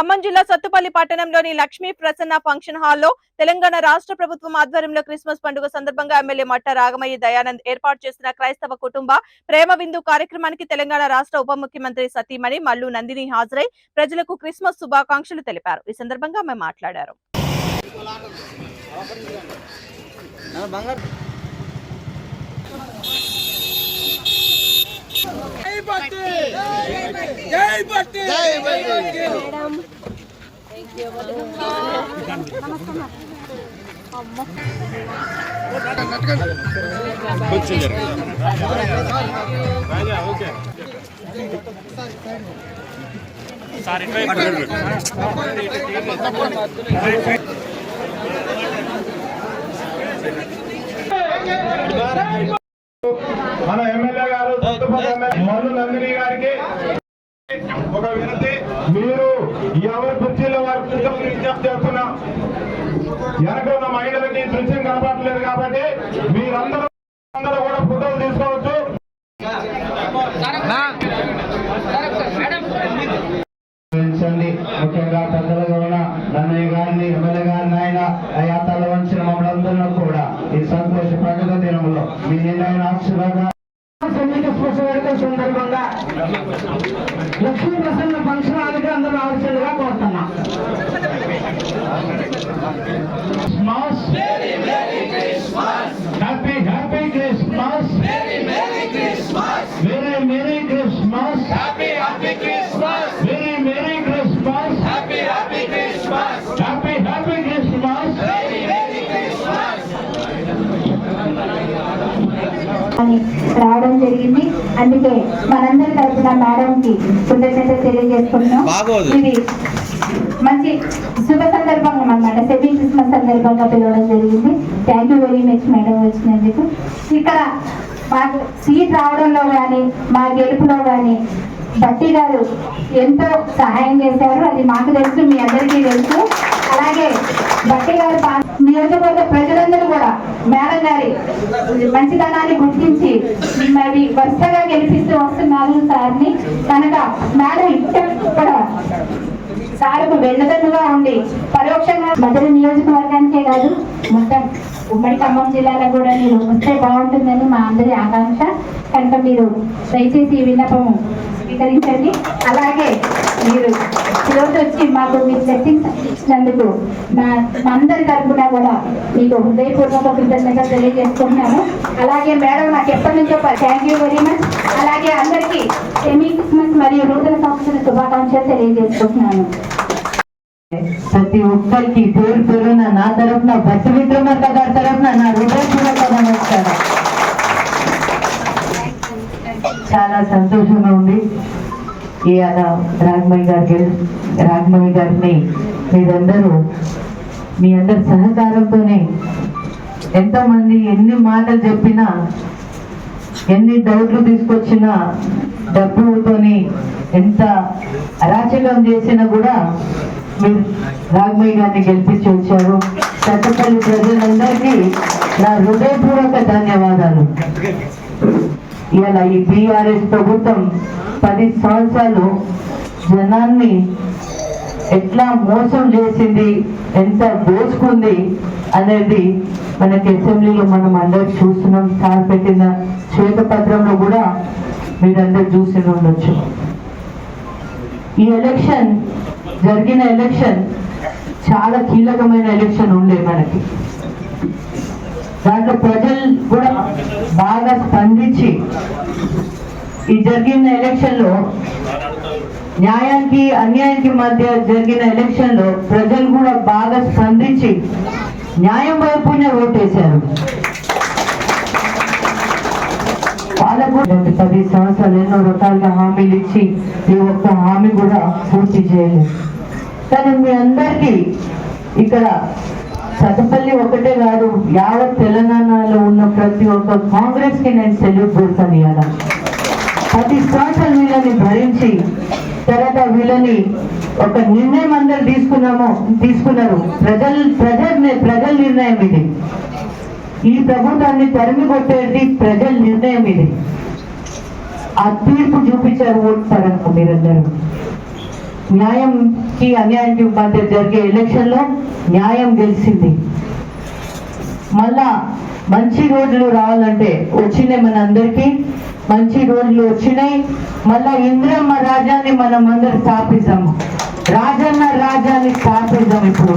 ఖమ్మం జిల్లా సత్తుపల్లి పట్టణంలోని లక్ష్మీ ప్రసన్న ఫంక్షన్ హాల్లో తెలంగాణ రాష్ట్ర ప్రభుత్వం ఆధ్వర్యంలో క్రిస్మస్ పండుగ సందర్భంగా ఎమ్మెల్యే మట్ట రాగమయ్య దయానంద్ ఏర్పాటు చేసిన క్రైస్తవ కుటుంబ ప్రేమ విందు కార్యక్రమానికి తెలంగాణ రాష్ట్ర ఉప ముఖ్యమంత్రి సతీమణి మల్లు నందిని హాజరై ప్రజలకు క్రిస్మస్ శుభాకాంక్షలు తెలిపారు. ఈ సందర్భంగా ఆమె మాట్లాడారు. బంగారు భక్తి మన ఎమ్మెల్యే గారు మల్లు నందిని గారికి ఒక వినతి. మీరు ఎవరి కుర్చీలో వారి కూర్చొని విజ్ఞప్తి చేస్తున్నాం. వెనక ఉన్న మహిళలకి దృశ్యం కనపడలేదు కాబట్టి మీరందరూ అందరూ కూడా ఫోటోలు తీసుకోవచ్చు. ముఖ్యంగా పెద్దలుగా ఉన్న నన్నయ్య గారిని ఎమ్మెల్యే గారిని ఆయన అయాతాలు వంచిన మమ్మల్ని కూడా ఈ సంతోష పండుగ దినంలో మీ నిన్నైన ఆశీర్వాద సందర్భంగా లక్ష్మీ ప్రసన్న ఫంక్షన్ హాల్కి అందరూ రావాల్సిందిగా కోరుతున్నాం. హ్యాపీ అని రావడం జరిగింది. అందుకే మనందరి తరఫున మేడం కి కృతజ్ఞత తెలియజేసుకుంటున్నాం. ఇది మంచి శుభ సందర్భంగా అన్నమాట సెమీ క్రిస్మస్ సందర్భంగా పిలవడం జరిగింది. Thank you very much madam వచ్చినందుకు. ఇక్కడ మాకు సీట్ రావడంలో కానీ మా గెలుపులో కానీ భట్టి గారు ఎంతో సహాయం చేశారు. అది మాకు తెలుసు మీ అందరికీ తెలుసు. అలాగే భట్టి గారు పా- నియోజకవర్గ ప్రజలందరూ కూడా మేడం గారి మంచితనాన్ని గుర్తించి మరి వరుసగా గెలిపిస్తూ వస్తున్నారు సార్ని. కనుక మేడం ఇక్కడ కూడా సార్కు వెన్నదన్నుగా ఉండి పరోక్షంగా మధుర నియోజకవర్గానికే కాదు మొత్తం ఉమ్మడి ఖమ్మం జిల్లాలో కూడా మీరు వస్తే బాగుంటుందని మా అందరి ఆకాంక్ష. కనుక మీరు దయచేసి ఈ విన్నపము స్వీకరించండి. అలాగే మీరు ఈరోజు వచ్చి మాకు మీ బ్లెస్సింగ్స్ ఇచ్చినందుకు మా అందరి తరఫున కూడా మీకు హృదయపూర్వక కృతజ్ఞత తెలియజేసుకుంటున్నాను అలాగే మేడం నాకు ఎప్పటి నుంచో థ్యాంక్ యూ వెరీ మచ్ అలాగే అందరికీ సెమీ క్రిస్మస్ మరియు నూతన సంవత్సర శుభాకాంక్షలు తెలియజేసుకుంటున్నాను. ప్రతి ఒక్కరికి పేరు పేరున నా తరఫున భక్తి విక్రమర్క గారి తరఫున నా హృదయపూర్వక నమస్కారం చాలా సంతోషంగా ఉంది. ఇవాళ రాగమయ్య గారికి రాగమయ్య గారిని మీరందరూ మీ అందరి సహకారంతోనే ఎంతమంది ఎన్ని మాటలు చెప్పినా ఎన్ని డౌట్లు తీసుకొచ్చినా డబ్బుతోని ఎంత అరాచకం చేసినా కూడా మీరు రాఘమయ్య గారిని గెలిపించి వచ్చారు. చట్టపల్లి ప్రజలందరికీ నా హృదయపూర్వక ధన్యవాదాలు. ఇలా ఈ బీఆర్ఎస్ ప్రభుత్వం పది సంవత్సరాలు జనాన్ని ఎట్లా మోసం చేసింది ఎంత దోచుకుంది అనేది మనకి అసెంబ్లీలో మనం అందరు చూస్తున్నాం. సార్ పెట్టిన శ్వేతపత్రంలో కూడా మీరందరు చూసి ఉండొచ్చు. ఈ ఎలక్షన్ జరిగిన ఎలక్షన్ చాలా కీలకమైన ఎలక్షన్ ఉండే మనకి. దాంట్లో ప్రజలు కూడా బాగా స్పందించి ఈ జరిగిన ఎలక్షన్లో న్యాయానికి అన్యాయానికి మధ్య జరిగిన ఎలక్షన్లో ప్రజలు కూడా బాగా స్పందించి న్యాయం వైపునే ఓటేశారు. వాళ్ళకు కూడా పది సంవత్సరాలు ఎన్నో రకాలుగా హామీలు ఇచ్చి ఈ ఒక్క హామీ కూడా పూర్తి చేయలేదు. కానీ మీ అందరికీ ఇక్కడ సతపల్లి ఒకటే కాదు యావత్ తెలంగాణలో ఉన్న ప్రతి ఒక్క కాంగ్రెస్కి నేను సెల్యూట్ చేస్తాను ఇలా ప్రతి సంవత్సరం వీళ్ళని భరించి తర్వాత వీళ్ళని ఒక నిర్ణయం అందరు తీసుకున్నాము తీసుకున్నారు. ప్రజల ప్రజల ప్రజల నిర్ణయం ఇది. ఈ ప్రభుత్వాన్ని తరిమి కొట్టేది ప్రజల నిర్ణయం ఇది. ఆ తీర్పు చూపించారు ఓటు పరంగా మీరందరూ. న్యాయంకి అన్యాయం మధ్య జరిగే ఎలక్షన్లో న్యాయం గెలిచింది. మళ్ళా మంచి రోజులు రావాలంటే వచ్చినాయి మన అందరికీ మంచి రోజులు వచ్చినాయి. మళ్ళా ఇంద్రమ్మ రాజ్యాన్ని మనం అందరు స్థాపిద్దాము రాజన్న రాజాన్ని స్థాపిద్దాం ఇప్పుడు.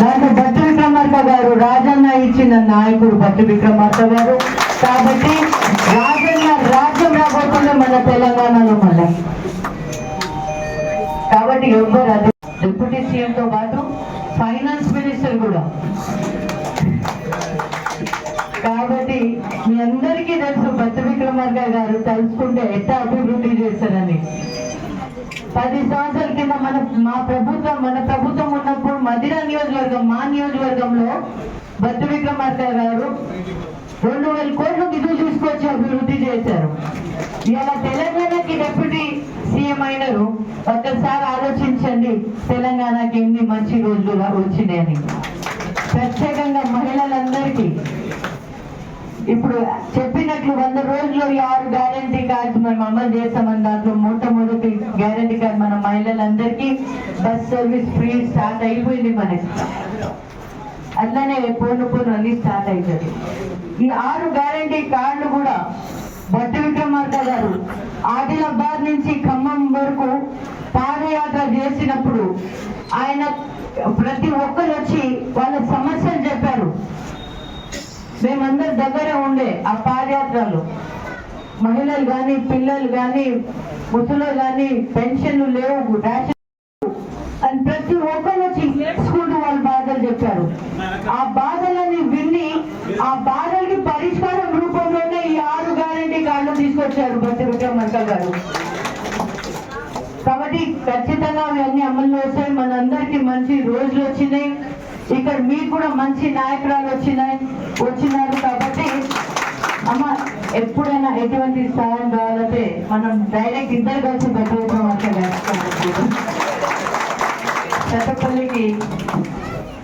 దాంట్లో భట్టు విక్రమార్క గారు రాజన్న ఇచ్చిన నాయకుడు భట్టు విక్రమార్క గారు. కాబట్టి రాజన్న రాజ్యం రాబోతుంది మన తెలంగాణలో మళ్ళీ. కాబట్టి ఎవ్వరు అది? డిప్యూటీ సీఎం తో పాటు ఫైనాన్స్ మినిస్టర్ కూడా. కాబట్టి మీ అందరికీ తెలుసు భట్టు విక్రమార్క గారు తలుచుకుంటే ఎట్లా అభివృద్ధి చేశారని పది సంవత్సరాల కింద మన మా ప్రభుత్వం మన ప్రభుత్వం ఉన్నప్పుడు మధిర నియోజకవర్గం మా నియోజకవర్గంలో భట్టు విక్రమార్క గారు రెండు వేల కోట్లు నిధులు తీసుకొచ్చి అభివృద్ధి చేశారు. ఇలా తెలంగాణకి డిప్యూటీ సీఎం ఒక్కసారి ఆలోచించండి తెలంగాణకి ఎన్ని మంచి రోజులు వచ్చినాయని. ప్రత్యేకంగా మహిళలందరికీ ఇప్పుడు చెప్పినట్లు వంద రోజుల్లో ఈ ఆరు గ్యారంటీ కార్డ్స్ మనం అమలు చేస్తామని దాంట్లో మొట్టమొదటి గ్యారంటీ కార్డ్ మన మహిళలందరికీ బస్ సర్వీస్ ఫ్రీ స్టార్ట్ అయిపోయింది మనకి అట్లనే పోను పోను అన్ని స్టార్ట్ అవుతుంది ఈ ఆరు గ్యారంటీ కార్డులు కూడా బట్టి విక్రమార్క గారు ఆదిలాబాద్ నుంచి ఖమ్మం వరకు పాదయాత్ర చేసినప్పుడు ఆయన ప్రతి ఒక్కరు వచ్చి వాళ్ళ సమస్యలు చెప్పారు. మేమందరి దగ్గర ఉండే ఆ పాదయాత్రలో. మహిళలు కానీ పిల్లలు కానీ ముసలు కానీ పెన్షన్లు లేవు రేషన్ అని ప్రతి ఒక్కరు వచ్చి నేర్చుకుంటూ వాళ్ళ బాధలు చెప్పారు. ఆ బాధలని విని ఆ బాధలకి పరిష్కారం రూపంలోనే ఈ ఆరు గ్యారంటీ కార్డులు తీసుకొచ్చారు. భట్టి గారు. కాబట్టి ఖచ్చితంగా అవన్నీ అమల్లో వస్తాయి. మనందరికి మంచి రోజులు వచ్చినాయి. ఇక్కడ మీకు కూడా మంచి నాయకురాలు వచ్చినాయి. వచ్చినారు కాబట్టి అమ్మ ఎప్పుడైనా ఎటువంటి సహాయం కావాలంటే మనం డైరెక్ట్ ఇద్దరు కలిసి భట్టి చెత్తపల్లికి చట్టపల్లికి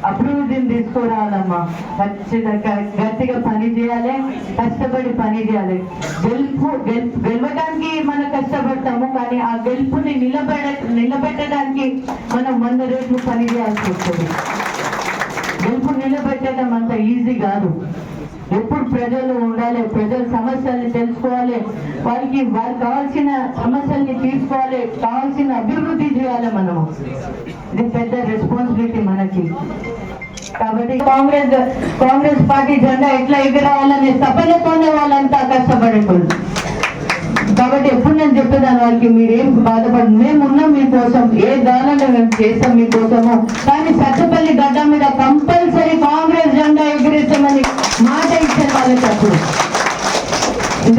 అభివృద్ధిని తీసుకురావాలమ్మా. ఖచ్చితంగా గట్టిగా పని చేయాలి కష్టపడి పని చేయాలి. గెలుపు గెల్- గెలవడానికి మనం కష్టపడతాము కానీ ఆ గెలుపుని నిలబెడ నిలబెట్టడానికి మనం వంద రేట్లు పని చేయాల్సి వస్తుంది. గెలుపు నిలబెట్టడం అంత ఈజీ కాదు. ఎప్పుడు ప్రజలు ఉండాలి ప్రజల సమస్యల్ని తెలుసుకోవాలి వారికి వారికి కావాల్సిన సమస్యల్ని తీసుకోవాలి కావాల్సిన అభివృద్ధి చేయాలి మనము. ఇది పెద్ద రెస్పాన్సిబిలిటీ మనకి. కాబట్టి కాంగ్రెస్ కాంగ్రెస్ పార్టీ జెండా ఎట్లా ఎగరావాలని తపన వాళ్ళంతా కష్టపడేటోళ్ళు కాబట్టి ఎప్పుడు నేను చెప్పేదాని వాళ్ళకి మీరేం బాధపడి మేము ఉన్నాం మీకోసం ఏ దానంలో మేము చేస్తాం మీకోసము కానీ సత్తపల్లి గడ్డ మీద కంపల్సరీ కాంగ్రెస్ ఇస్తామని మాట ఇచ్చారు వాళ్ళకి అప్పుడు.